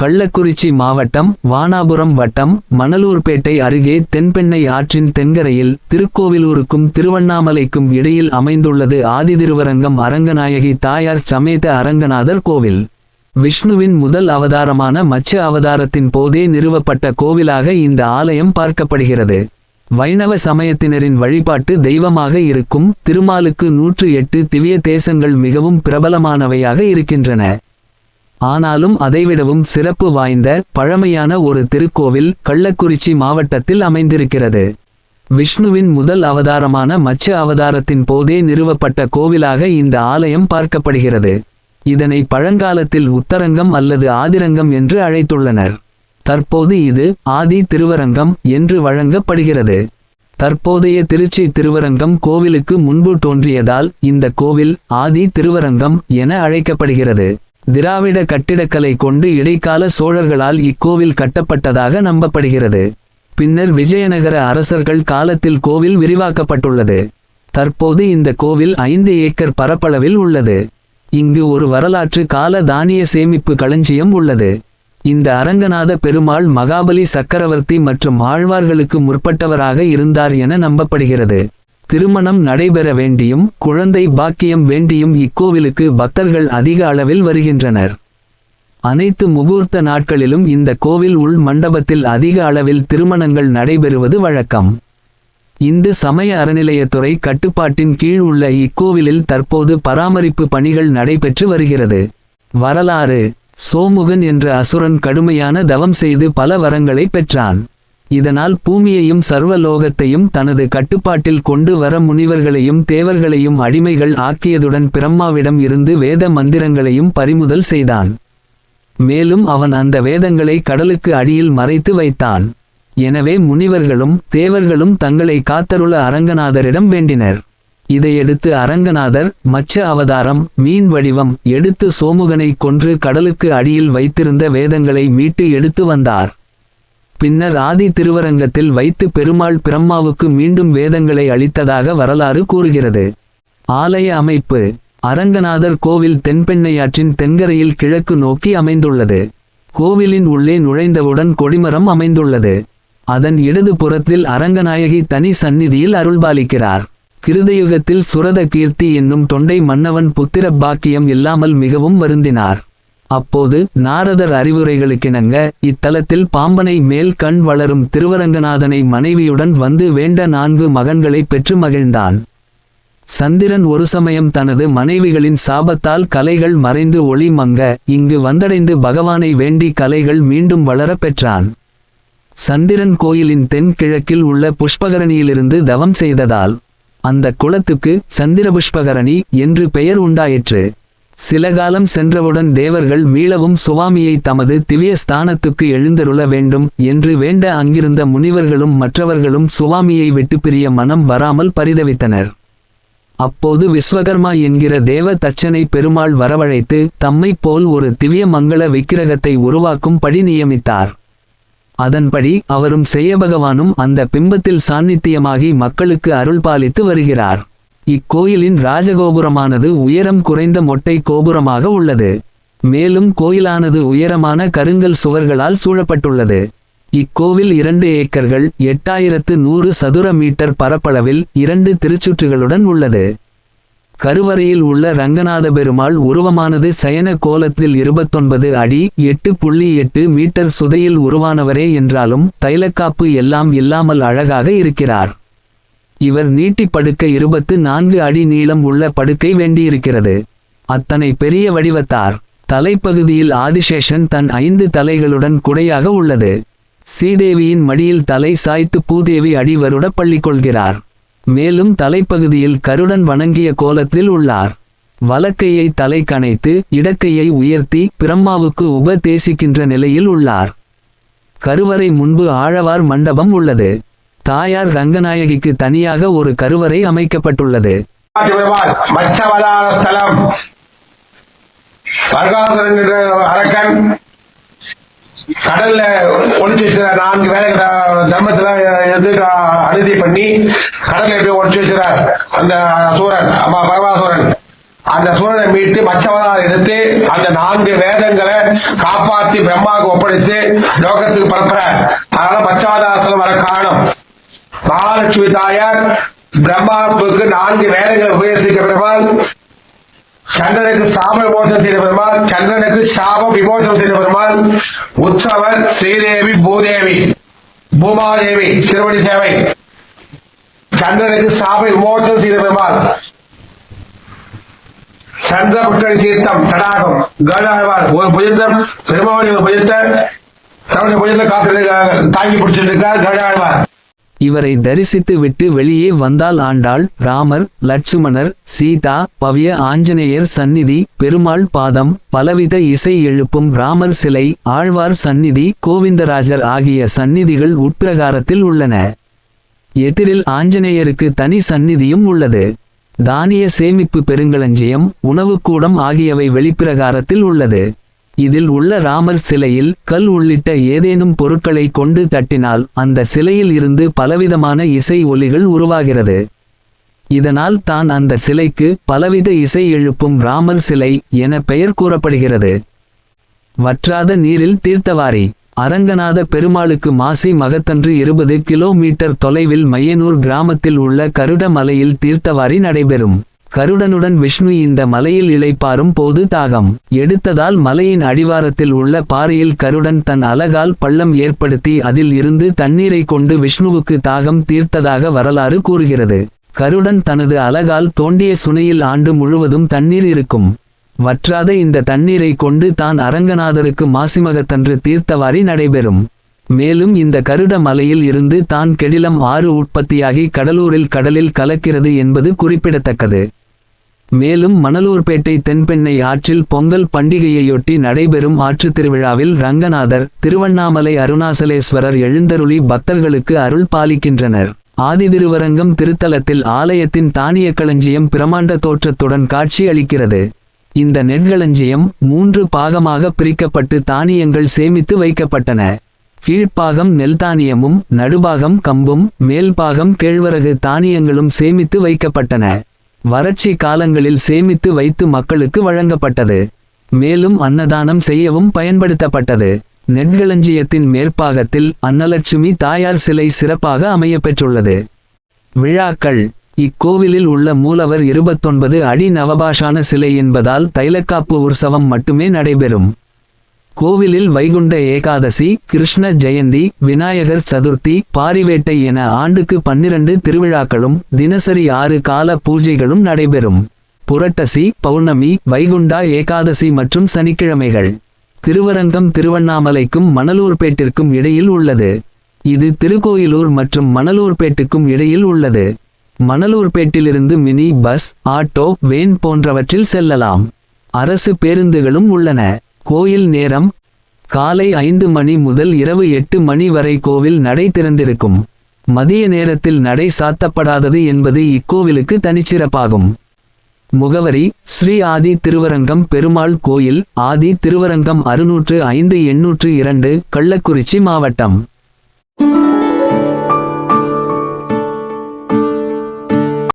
கள்ளக்குறிச்சி மாவட்டம் வானாபுரம் வட்டம் மணலூர்பேட்டை அருகே தென்பெண்ணை ஆற்றின் தென்கரையில் திருக்கோவிலூருக்கும் திருவண்ணாமலைக்கும் இடையில் அமைந்துள்ளது ஆதிதிருவரங்கம் அரங்கநாயகி தாயார் சமேத அரங்கநாதர் கோவில். விஷ்ணுவின் முதல் அவதாரமான மச்ச அவதாரத்தின் போதே நிறுவப்பட்ட கோவிலாக இந்த ஆலயம் பார்க்கப்படுகிறது. வைணவ சமயத்தினரின் வழிபாட்டு தெய்வமாக இருக்கும் திருமாலுக்கு நூற்று எட்டு திவ்ய தேசங்கள் மிகவும் பிரபலமானவையாக இருக்கின்றன. ஆனாலும் அதைவிடவும் சிறப்பு வாய்ந்த பழமையான ஒரு திருக்கோவில் கள்ளக்குறிச்சி மாவட்டத்தில் அமைந்திருக்கிறது. விஷ்ணுவின் முதல் அவதாரமான மச்ச அவதாரத்தின் போதே நிறுவப்பட்ட கோவிலாக இந்த ஆலயம் பார்க்கப்படுகிறது. இதனை பழங்காலத்தில் உத்தரங்கம் அல்லது ஆதிரங்கம் என்று அழைத்துள்ளனர். தற்போது இது ஆதி திருவரங்கம் என்று வழங்கப்படுகிறது. தற்போதைய திருச்சி திருவரங்கம் கோவிலுக்கு முன்பு தோன்றியதால் இந்த கோவில் ஆதி திருவரங்கம் என அழைக்கப்படுகிறது. திராவிட கட்டிடக்கலை கொண்டு இடைக்கால சோழர்களால் இக்கோவில் கட்டப்பட்டதாக நம்பப்படுகிறது. பின்னர் விஜயநகர அரசர்கள் காலத்தில் கோவில் விரிவாக்கப்பட்டுள்ளது. தற்போது இந்த கோவில் ஐந்து ஏக்கர் பரப்பளவில் உள்ளது. இங்கு ஒரு வரலாற்று கால தானிய சேமிப்பு களஞ்சியம் உள்ளது. இந்த அரங்கநாத பெருமாள் மகாபலி சக்கரவர்த்தி மற்றும் ஆழ்வார்களுக்கு முற்பட்டவராக இருந்தார் என நம்பப்படுகிறது. திருமணம் நடைபெற வேண்டியும் குழந்தை பாக்கியம் வேண்டியும் இக்கோவிலுக்கு பக்தர்கள் அதிக அளவில் வருகின்றனர். அனைத்து முகூர்த்த நாட்களிலும் இந்த கோவில் உள் மண்டபத்தில் அதிக அளவில் திருமணங்கள் நடைபெறுவது வழக்கம். இந்து சமய அறநிலையத்துறை கட்டுப்பாட்டின் கீழ் உள்ள இக்கோவிலில் தற்போது பராமரிப்பு பணிகள் நடைபெற்று வருகிறது. வரலாறு சோமுகன் என்ற அசுரன் கடுமையான தவம் செய்து பல வரங்களை பெற்றான். இதனால் பூமியையும் சர்வலோகத்தையும் தனது கட்டுப்பாட்டில் கொண்டு வர முனிவர்களையும் தேவர்களையும் அடிமைகள் ஆக்கியதுடன் பிரம்மாவிடம் இருந்து வேத மந்திரங்களையும் பறிமுதல் செய்தான். மேலும் அவன் அந்த வேதங்களை கடலுக்கு அடியில் மறைத்து வைத்தான். எனவே முனிவர்களும் தேவர்களும் தங்களை காத்தருள அரங்கநாதரிடம் வேண்டினர். இதையடுத்து அரங்கநாதர் மச்ச அவதாரம் மீன் வடிவம் எடுத்து சோமுகனை கொன்று கடலுக்கு அடியில் வைத்திருந்த வேதங்களை மீட்டு எடுத்து வந்தார். பின்னர் ஆதி திருவரங்கத்தில் வைத்து பெருமாள் பிரம்மாவுக்கு மீண்டும் வேதங்களை அளித்ததாக வரலாறு கூறுகிறது. ஆலய அமைப்பு அரங்கநாதர் கோவில் தென்பெண்ணையாற்றின் தென்கரையில் கிழக்கு நோக்கி அமைந்துள்ளது. கோவிலின் உள்ளே நுழைந்தவுடன் கொடிமரம் அமைந்துள்ளது. அதன் இடது புறத்தில் அரங்கநாயகி தனி சந்நிதியில் அருள்பாலிக்கிறார். கிருதயுகத்தில் சுரத கீர்த்தி என்னும் தொண்டை மன்னவன் புத்திர பாக்கியம் இல்லாமல் மிகவும் வருந்தினார். அப்போது நாரதர் அறிவுரைகளுக்கிணங்க இத்தலத்தில் பாம்பனை மேல் கண் வளரும் திருவரங்கநாதனை மனைவியுடன் வந்து வேண்ட நான்கு மகன்களை பெற்று மகிழ்ந்தான். சந்திரன் ஒரு சமயம் தனது மனைவிகளின் சாபத்தால் கலைகள் மறைந்து ஒளி மங்க இங்கு வந்தடைந்து பகவானை வேண்டி கலைகள் மீண்டும் வளரப் பெற்றான். சந்திரன் கோயிலின் தென் கிழக்கில் உள்ள புஷ்பகரணியிலிருந்து தவம் செய்ததால் அந்த குளத்துக்கு சந்திர புஷ்பகரணி என்று பெயர் உண்டாயிற்று. சில காலம் சென்றவுடன் தேவர்கள் மீளவும் சுவாமியை தமது திவ்ய ஸ்தானத்துக்கு எழுந்தருள வேண்டும் என்று வேண்ட அங்கிருந்த முனிவர்களும் மற்றவர்களும் சுவாமியை விட்டு பிரிய மனம் வராமல் பரிதவித்தனர். அப்போது விஸ்வகர்மா என்கிற தேவ தச்சனை பெருமாள் வரவழைத்து தம்மைப் போல் ஒரு திவ்ய மங்கள விக்கிரகத்தை உருவாக்கும்படி நியமித்தார். அதன்படி அவரும் செய்யபகவானும் அந்த பிம்பத்தில் சாநித்தியமாகி மக்களுக்கு அருள்பாலித்து வருகிறார். இக்கோயிலின் ராஜகோபுரமானது உயரம் குறைந்த மொட்டை கோபுரமாக உள்ளது. மேலும் கோயிலானது உயரமான கருங்கல் சுவர்களால் சூழப்பட்டுள்ளது. இக்கோவில் இரண்டு ஏக்கர்கள் எட்டாயிரத்து நூறு சதுர மீட்டர் பரப்பளவில் இரண்டு திருச்சுற்றுகளுடன் உள்ளது. கருவறையில் உள்ள ரங்கநாத பெருமாள் உருவமானது சயன கோலத்தில் இருபத்தொன்பது அடி எட்டு புள்ளி எட்டு மீட்டர் சுதையில் உருவானவரே என்றாலும் தைலக்காப்பு எல்லாம் இல்லாமல் அழகாக இருக்கிறார். இவர் நீட்டி படுக்க இருபத்து நான்கு அடி நீளம் உள்ள படுக்கை வேண்டியிருக்கிறது. அத்தனை பெரிய வடிவத்தார். தலைப்பகுதியில் ஆதிசேஷன் தன் ஐந்து தலைகளுடன் குடையாக உள்ளது. ஸ்ரீதேவியின் மடியில் தலை சாய்த்து பூதேவி அடி வருட பள்ளி கொள்கிறார் மேலும் தலைப்பகுதியில் கருடன் வணங்கிய கோலத்தில் உள்ளார். வலக்கையை தலை கணைத்து இடக்கையை உயர்த்தி பிரம்மாவுக்கு உபதேசிக்கின்ற நிலையில் உள்ளார். கருவறை முன்பு ஆழவார் மண்டபம் உள்ளது. தாயார் ரங்கநாயகிக்கு தனியாக ஒரு கருவறை அமைக்கப்பட்டுள்ளது. என்ற அரக்கன் கடல்ல ஒழிச்சு நான்கு வேலை தர்மத்துல இருந்து அநீதி பண்ணி கடல்ல எப்படி ஒழிச்சு வச்சிருக்கார் அந்த சூரன் அம்மா பரமாசுரன். அந்த சூரனை மீட்டு மச்சவதாரம் எடுத்து அந்த நான்கு வேதங்களை காப்பாத்தி பிரம்மாவுக்கு ஒப்படைத்து லோகத்துக்கு பரப்புற அதனால மச்சவதாசனம் வர காரணம். மகாலட்சுமி தாயார் பிரம்மாவுக்கு நான்கு வேலைகளை உபயோகிக்க பெருமாள் சந்திரனுக்கு சாப விமோசனம் செய்த பெருமாள் சந்திரனுக்கு சாப விமோசனம் செய்த பெருமாள் உற்சவர் ஸ்ரீதேவி பூதேவி பூமாதேவி திருவடி சேவை. சந்திரனுக்கு சாப விமோசனம் செய்த பெருமாள் சந்திர புஷ்கரி தீர்த்தம் தடாகம் கருடாழ்வார் ஒரு புஜத்தம் பெருமாவுடைய ஒரு புஜத்தை தன்னுடைய புஜத்தை காத்து தாங்கி பிடிச்சிட்டு இருக்கார் கருடாழ்வார். இவரை தரிசித்து விட்டு வெளியே வந்தால் ஆண்டாள் ராமர் லட்சுமணர் சீதா பவ்ய ஆஞ்சநேயர் சந்நிதி பெருமாள் பாதம் பலவித இசை எழுப்பும் ராமர் சிலை ஆழ்வார் சந்நிதி கோவிந்தராஜர் ஆகிய சந்நிதிகள் உட்பிரகாரத்தில் உள்ளன. எதிரில் ஆஞ்சநேயருக்கு தனி சந்நிதியும் உள்ளது. தானிய சேமிப்பு பெருங்களஞ்சியம் உணவுக்கூடம் ஆகியவை வெளிப்பிரகாரத்தில் உள்ளது. இதில் உள்ள ராமர் சிலையில் கல் உள்ளிட்ட ஏதேனும் பொருட்களை கொண்டு தட்டினால் அந்த சிலையில் இருந்து பலவிதமான இசை ஒலிகள் உருவாகிறது. இதனால் தான் அந்த சிலைக்கு பலவித இசை எழுப்பும் ராமர் சிலை என பெயர் கூறப்படுகிறது. வற்றாத நீரில் தீர்த்தவாரி அரங்கநாத பெருமாளுக்கு மாசி மகத்தன்று இருபது கிலோமீட்டர் தொலைவில் மையனூர் கிராமத்தில் உள்ள கருட மலையில் தீர்த்தவாரி நடைபெறும். கருடனுடன் விஷ்ணு இந்த மலையில் இளைப்பாறும் போது தாகம் எடுத்ததால் மலையின் அடிவாரத்தில் உள்ள பாறையில் கருடன் தன் அலகால் பள்ளம் ஏற்படுத்தி அதில் இருந்து தண்ணீரை கொண்டு விஷ்ணுவுக்கு தாகம் தீர்த்ததாக வரலாறு கூறுகிறது. கருடன் தனது அலகால் தோண்டிய சுனையில் ஆண்டு முழுவதும் தண்ணீர் இருக்கும். வற்றாத இந்த தண்ணீரை கொண்டு தான் அரங்கநாதருக்கு மாசிமகத்தன்று தீர்த்தவாரி நடைபெறும். மேலும் இந்த கருட மலையில் இருந்து தான் கெடிலம் ஆறு உற்பத்தியாகி கடலூரில் கடலில் கலக்கிறது என்பது குறிப்பிடத்தக்கது. மேலும் மணலூர்பேட்டை தென்பெண்ணை ஆற்றில் பொங்கல் பண்டிகையையொட்டி நடைபெறும் ஆற்றுத் திருவிழாவில் ரங்கநாதர் திருவண்ணாமலை அருணாசலேஸ்வரர் எழுந்தருளி பக்தர்களுக்கு அருள் பாலிக்கின்றனர். ஆதிதிருவரங்கம் திருத்தலத்தில் ஆலயத்தின் தானிய களஞ்சியம் பிரமாண்ட தோற்றத்துடன் காட்சியளிக்கிறது. இந்த நெற்களஞ்சியம் மூன்று பாகமாக பிரிக்கப்பட்டு தானியங்கள் சேமித்து வைக்கப்பட்டன. கீழ்ப்பாகம் நெல் தானியமும் நடுபாகம் கம்பும் மேல்பாகம் கேழ்வரகு தானியங்களும் சேமித்து வைக்கப்பட்டன. வறட்சி காலங்களில் சேமித்து வைத்து மக்களுக்கு வழங்கப்பட்டது. மேலும் அன்னதானம் செய்யவும் பயன்படுத்தப்பட்டது. நெற்களஞ்சியத்தின் மேற்பாகத்தில் அன்னலட்சுமி தாயார் சிலை சிறப்பாக அமையப்பெற்றுள்ளது. விழாக்கள். இக்கோவிலில் உள்ள மூலவர் இருபத்தொன்பது அடி நவபாஷான சிலை என்பதால் தைலக்காப்பு உற்சவம் மட்டுமே நடைபெறும். கோவிலில் வைகுண்ட ஏகாதசி கிருஷ்ண ஜெயந்தி விநாயகர் சதுர்த்தி பாரிவேட்டை என ஆண்டுக்கு பன்னிரண்டு திருவிழாக்களும் தினசரி ஆறு கால பூஜைகளும் நடைபெறும். புரட்டசி பௌர்ணமி வைகுண்டா ஏகாதசி மற்றும் சனிக்கிழமைகள். திருவரங்கம் திருவண்ணாமலைக்கும் மணலூர்பேட்டிற்கும் இடையில் உள்ளது. இது திருக்கோயிலூர் மற்றும் மணலூர்பேட்டுக்கும் இடையில் உள்ளது. மணலூர்பேட்டிலிருந்து மினி பஸ் ஆட்டோ வேன் போன்றவற்றில் செல்லலாம். அரசு பேருந்துகளும் உள்ளன. கோயில் நேரம் காலை ஐந்து மணி முதல் இரவு எட்டு மணி வரை கோவில் நடை திறந்திருக்கும். மதிய நேரத்தில் நடை சாத்தப்படாதது என்பது இக்கோவிலுக்கு தனிச்சிறப்பாகும். முகவரி ஸ்ரீ ஆதி திருவரங்கம் பெருமாள் கோயில் ஆதி திருவரங்கம் அறுநூற்று ஐந்து எண்ணூற்று இரண்டு கள்ளக்குறிச்சி மாவட்டம்.